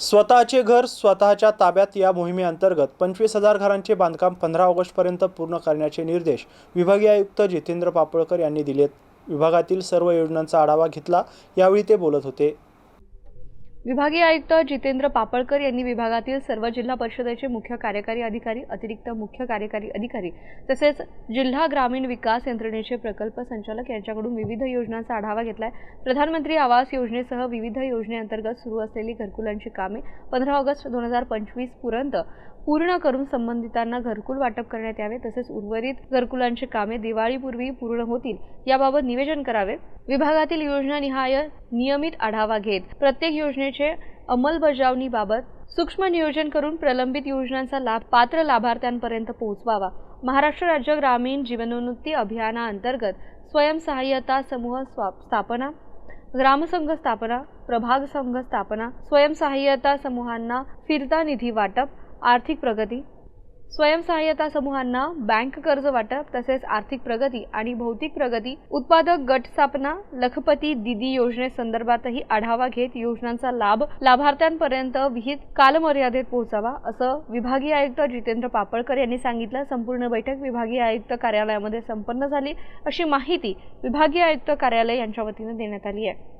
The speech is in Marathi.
स्वतःचे घर स्वतःच्या ताब्यात या मोहिमेअंतर्गत पंचवीस हजार घरांचे बांधकाम पंधरा ऑगस्टपर्यंत पूर्ण करण्याचे निर्देश विभागीय आयुक्त जितेंद्र पापळकर यांनी दिलेत. विभागातील सर्व योजनांचा आढावा घेतला. यावेळी ते बोलत होते. विभागीय आयुक्त जितेंद्र पापळकर यांनी विभागातील सर्व जिल्हा परिषदेचे मुख्य कार्यकारी अधिकारी अतिरिक्त मुख्य कार्यकारी अधिकारी तसेच जिल्हा ग्रामीण विकास यंत्रणेचे प्रकल्प संचालक यांच्याकडून विविध योजनांचा आढावा घेतलाय. प्रधानमंत्री आवास योजनेसह विविध योजनेअंतर्गत सुरू असलेली घरकुलांची कामे पंधरा ऑगस्ट दोन हजार पंचवीसपर्यंत पूर्ण करून संबंधितांना घरकुल वाटप करण्यात यावे तसेच उर्वरित घरकुलांची कामे दिवाळीपूर्वी पूर्ण होतील याबाबत निवेदन करावे. विभागातील योजनानिहाय नियमित आढावा घेत प्रत्येक योजनेचे अंमलबजावणीबाबत सूक्ष्म नियोजन करून प्रलंबित योजनांचा लाभ पात्र लाभार्थ्यांपर्यंत पोहोचवावा. महाराष्ट्र राज्य ग्रामीण जीवनोन्नती अभियानाअंतर्गत स्वयंसहाय्यता समूह स्वा- स्थापना ग्रामसंघ स्थापना प्रभाग संघ स्थापना स्वयंसहाय्यता समूहांना फिरता निधी वाटप आर्थिक प्रगती स्वयंसहाय्यता समूहांना बँक कर्ज वाटप तसेच आर्थिक प्रगती आणि भौतिक प्रगती उत्पादक गट स्थापना लखपती दिदी योजनेसंदर्भातही आढावा घेत योजनांचा लाभ लाभार्थ्यांपर्यंत विहित कालमर्यादेत पोहोचावा असं विभागीय आयुक्त जितेंद्र पापळकर यांनी सांगितलं. संपूर्ण बैठक विभागीय आयुक्त कार्यालयामध्ये संपन्न झाली अशी माहिती विभागीय आयुक्त कार्यालय यांच्या वतीनं देण्यात आली आहे.